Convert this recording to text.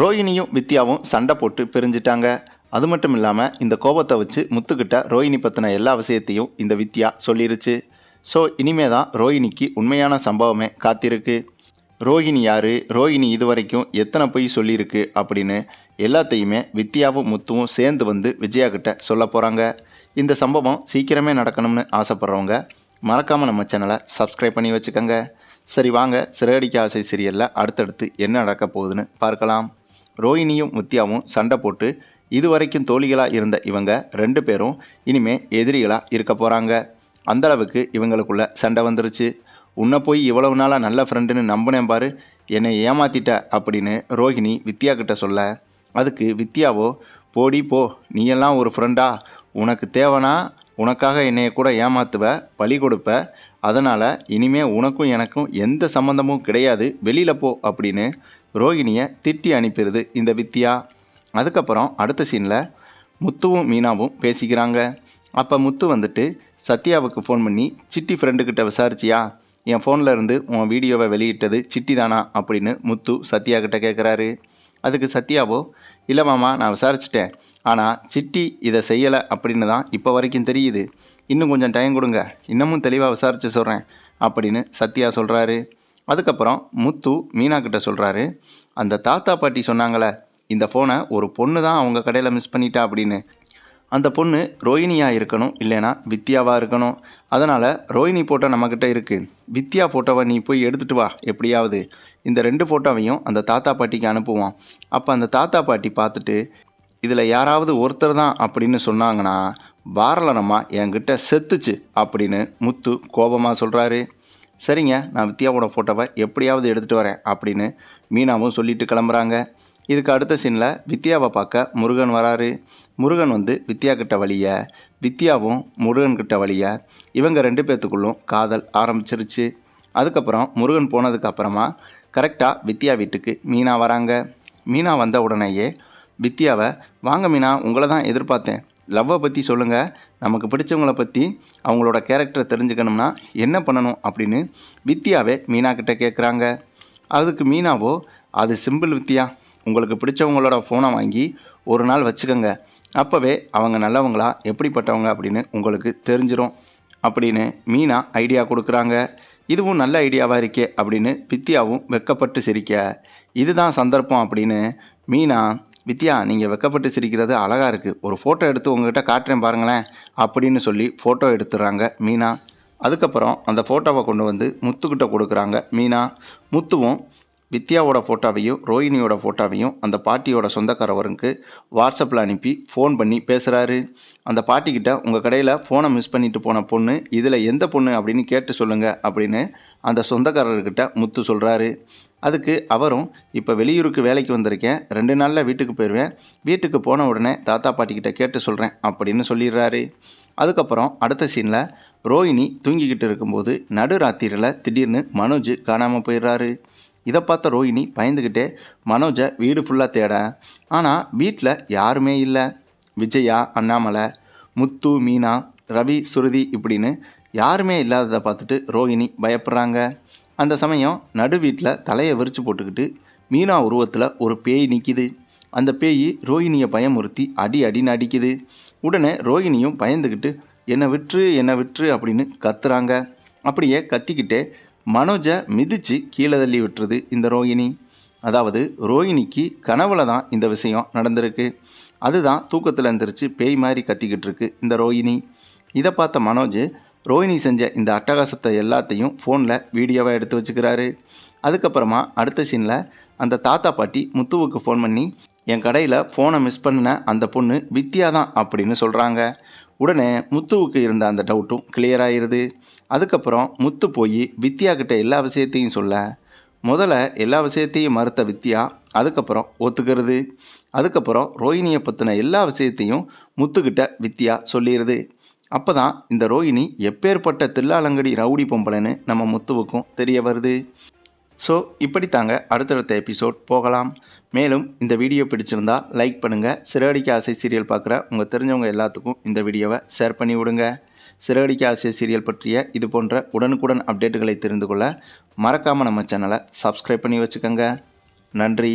ரோஹினியும் வித்யாவும் சண்டை போட்டு பிரிஞ்சிட்டாங்க. அது மட்டும் இல்லாமல் இந்த கோபத்தை வச்சு முத்துக்கிட்ட ரோஹிணி பற்றின எல்லா விஷயத்தையும் இந்த வித்யா சொல்லிருச்சு. ஸோ இனிமே தான் ரோஹிணிக்கு உண்மையான சம்பவமே காத்திருக்கு. ரோஹிணி யார்? ரோஹிணி இதுவரைக்கும் எத்தனை பொய் சொல்லியிருக்கு அப்படின்னு எல்லாத்தையுமே வித்யாவும் முத்துவும் சேர்ந்து வந்து விஜயா கிட்ட சொல்ல போகிறாங்க இந்த சம்பவம் சீக்கிரமே நடக்கணும்னு ஆசைப்பட்றவங்க மறக்காமல் நம்ம சேனலை சப்ஸ்கிரைப் பண்ணி வச்சுக்கோங்க. சரி வாங்க சிறகடிக்க ஆசை சீரியலில் அடுத்தடுத்து என்ன நடக்க போகுதுன்னு பார்க்கலாம். ரோஹினியும் வித்யாவும் சண்டை போட்டு இதுவரைக்கும் தோழிகளாக இருந்த இவங்க ரெண்டு பேரும் இனிமே எதிரிகளாக இருக்க போகிறாங்க அந்தளவுக்கு இவங்களுக்குள்ள சண்டை வந்துருச்சு. உன்னை போய் இவ்வளவு நாளாக நல்ல ஃப்ரெண்டுன்னு நம்பினேன் பாரு. என்னை ஏமாத்திட்ட அப்படின்னு ரோஹிணி வித்யா கிட்ட சொல்ல. அதுக்கு வித்யாவோ போடி போ. நீ எல்லாம் ஒரு ஃப்ரெண்டா உனக்கு தேவைனா உனக்காக என்னைய கூட ஏமாத்துவ பழி கொடுப்ப. அதனால் இனிமே உனக்கும் எனக்கும் எந்த சம்மந்தமும் கிடையாது. வெளியில் போ அப்படின்னு ரோகிணியை திட்டி அனுப்பிடுது இந்த வித்யா அதுக்கப்புறம் அடுத்த சீனில் முத்துவும் மீனாவும் பேசிக்கிறாங்க. அப்போ முத்து வந்துட்டு சத்யாவுக்கு ஃபோன் பண்ணி சிட்டி ஃப்ரெண்டுக்கிட்ட விசாரிச்சியா? என் ஃபோனில் இருந்து உன் வீடியோவை வெளியிட்டது சிட்டி தானா? அப்படின்னு முத்து சத்யா கிட்ட கேட்குறாரு அதுக்கு சத்யாவோ இல்லை மாமா நான் விசாரிச்சிட்டேன். ஆனால் சிட்டி இதை செய்யலை அப்படின்னு தான் இப்போ வரைக்கும் தெரியுது. இன்னும் கொஞ்சம் டைம் கொடுங்க. இன்னமும் தெளிவாக விசாரித்து சொல்கிறேன் அப்படின்னு சத்யா சொல்கிறாரு அதுக்கப்புறம் முத்து மீனா சொல்கிறாரு அந்த தாத்தா பாட்டி சொன்னாங்களே இந்த ஃபோனை ஒரு பொண்ணு தான் அவங்க கடையில் மிஸ் பண்ணிட்டா அப்படின்னு. அந்த பொண்ணு ரோஹிணியாக இருக்கணும் இல்லைனா வித்யாவாக இருக்கணும். அதனால் ரோஹிணி ஃபோட்டோ நம்மக்கிட்ட இருக்குது வித்யா ஃபோட்டோவை நீ போய் எடுத்துகிட்டு வா எப்படியாவது. இந்த ரெண்டு ஃபோட்டோவையும் அந்த தாத்தா பாட்டிக்கு அனுப்புவோம். அப்போ அந்த தாத்தா பாட்டி பார்த்துட்டு இதில் யாராவது ஒருத்தர் தான் அப்படின்னு சொன்னாங்கன்னா பாரலனம்மா என்கிட்ட செத்துச்சு அப்படின்னு முத்து கோபமாக சொல்கிறாரு சரிங்க நான் வித்யாவோட ஃபோட்டோவை எப்படியாவது எடுத்துகிட்டு வரேன் அப்படின்னு மீனாவும் சொல்லிட்டு கிளம்புறாங்க. இதுக்கு அடுத்த சீனில் வித்யாவை பார்க்க முருகன் வராரு. முருகன் வந்து வித்யா கிட்ட வழிய வித்யாவும் முருகன் கிட்ட வழிய இவங்க ரெண்டு பேர்த்துக்குள்ளும் காதல் ஆரம்பிச்சிருச்சு. அதுக்கப்புறம் முருகன் போனதுக்கு அப்புறமா கரெக்டாக வித்யா வீட்டுக்கு மீனா வராங்க. மீனா வந்த உடனேயே வித்யாவை வாங்க மீனா உங்களை தான் எதிர்பார்த்தேன். லவ்வை பற்றி சொல்லுங்கள் நமக்கு பிடிச்சவங்கள பற்றி அவங்களோட கேரக்டரை தெரிஞ்சுக்கணும்னா என்ன பண்ணணும் அப்படின்னு வித்தியாவே மீனா கிட்ட கேட்குறாங்க அதுக்கு மீனாவோ அது சிம்பிள் வித்தியா உங்களுக்கு பிடிச்சவங்களோட ஃபோனை வாங்கி ஒரு நாள் வச்சுக்கோங்க. அப்போவே அவங்க நல்லவங்களா எப்படிப்பட்டவங்க அப்படின்னு உங்களுக்கு தெரிஞ்சிடும் அப்படின்னு மீனா ஐடியா கொடுக்குறாங்க. இதுவும் நல்ல ஐடியாவாக இருக்கே அப்படின்னு வித்யாவும் வெக்கப்பட்டு சிரிக்க. இதுதான் சந்தர்ப்பம் அப்படின்னு மீனா வித்யா நீங்கள் வெக்கப்பட்டு சிரிக்கிறது அழகாக இருக்குது ஒரு ஃபோட்டோ எடுத்து உங்ககிட்ட காட்டுறேன் பாருங்களேன் அப்படின்னு சொல்லி ஃபோட்டோ எடுத்துடுறாங்க மீனா. அதுக்கப்புறம் அந்த ஃபோட்டோவை கொண்டு வந்து முத்துக்கிட்ட கொடுக்குறாங்க மீனா. முத்துவும் வித்யாவோட ஃபோட்டோவையும் ரோஹிணியோட ஃபோட்டோவையும் அந்த பாட்டியோட சொந்தக்காரவருக்கு வாட்ஸ்அப்பில் அனுப்பி ஃபோன் பண்ணி பேசுகிறாரு அந்த பாட்டிக்கிட்ட உங்கள் கடையில் ஃபோனை மிஸ் பண்ணிட்டு போன பொண்ணு இதில் எந்த பொண்ணு? அப்படின்னு கேட்டு சொல்லுங்கள் அப்படின்னு அந்த சொந்தக்காரர்கிட்ட முத்து சொல்கிறாரு அதுக்கு அவரும் இப்போ வெளியூருக்கு வேலைக்கு வந்திருக்கேன். ரெண்டு நாளில் வீட்டுக்கு போயிடுவேன் வீட்டுக்கு போன உடனே தாத்தா பாட்டிக்கிட்ட கேட்டு சொல்கிறேன் அப்படின்னு சொல்லிடுறாரு. அதுக்கப்புறம் அடுத்த சீனில் ரோஹிணி தூங்கிக்கிட்டு இருக்கும்போது நடுராத்திரியில் திடீர்னு மனோஜ் காணாமல் போயிடுறாரு. இதை பார்த்த ரோஹிணி பயந்துக்கிட்டே மனோஜை வீடு ஃபுல்லாக தேட. ஆனால் வீட்டில் யாருமே இல்லை. விஜயா அண்ணாமலை முத்து மீனா ரவி சுருதி இப்படின்னு யாருமே இல்லாததை பார்த்துட்டு ரோஹிணி பயப்படுறாங்க. அந்த சமயம் நடு வீட்டில் தலையை விரித்து போட்டுக்கிட்டு மீனா உருவத்தில் ஒரு பேய் நிற்கிது அந்த பேய் ரோஹிணியை பயமுறுத்தி அடி அடின்னு அடிக்குது உடனே ரோஹிணியும் பயந்துக்கிட்டு என்னை விட்டுரு என்னை விட்டுரு அப்படின்னு கத்துறாங்க. அப்படியே கத்திக்கிட்டே மனோஜை மிதித்து கீழே தள்ளி விட்டுருது இந்த ரோஹிணி. அதாவது ரோஹிணிக்கு கனவுல தான் இந்த விஷயம் நடந்திருக்கு. அதுதான் தூக்கத்தில் எந்திரிச்சு பேய் மாதிரி கத்திக்கிட்டு இருக்கு இந்த ரோஹிணி. இதை பார்த்த மனோஜ் ரோஹிணி செஞ்ச இந்த அட்டகாசத்தை எல்லாத்தையும் ஃபோனில் வீடியோவாக எடுத்து வச்சுக்கிறாரு. அதுக்கப்புறமா அடுத்த சீனில் அந்த தாத்தா பாட்டி முத்துவுக்கு ஃபோன் பண்ணி என் கடையில் ஃபோனை மிஸ் பண்ணின அந்த பொண்ணு வித்யா தான் அப்படின்னு சொல்கிறாங்க. உடனே முத்துவுக்கு இருந்த அந்த டவுட்டும் கிளியர் ஆயிடுது. அதுக்கப்புறம் முத்து போய் வித்யா கிட்ட எல்லா விஷயத்தையும் சொல்ல முதல்ல எல்லா விஷயத்தையும் மறுத்த வித்யா அதுக்கப்புறம் ஒத்துக்கிறது. அதுக்கப்புறம் ரோஹிணியை பற்றின எல்லா விஷயத்தையும் முத்துக்கிட்ட வித்யா சொல்லிடுது. அப்போ தான் இந்த ரோஹிணி எப்பேற்பட்ட தில்லாலங்கடி ரவுடி பொம்பளைன்னு நம்ம முத்துவுக்கும் தெரிய வருது. ஸோ இப்படி தாங்க அடுத்தடுத்த எபிசோட் போகலாம். மேலும் இந்த வீடியோ பிடிச்சிருந்தா லைக் பண்ணுங்கள் சிறகடிக்க ஆசை சீரியல் பார்க்குற உங்கள் தெரிஞ்சவங்க எல்லாத்துக்கும் இந்த வீடியோவை ஷேர் பண்ணி விடுங்க. சிறகடிக்க ஆசை சீரியல் பற்றிய இது போன்ற உடனுக்குடன் அப்டேட்டுகளை தெரிந்து கொள்ள மறக்காமல் நம்ம சேனலை சப்ஸ்கிரைப் பண்ணி வச்சுக்கோங்க. நன்றி.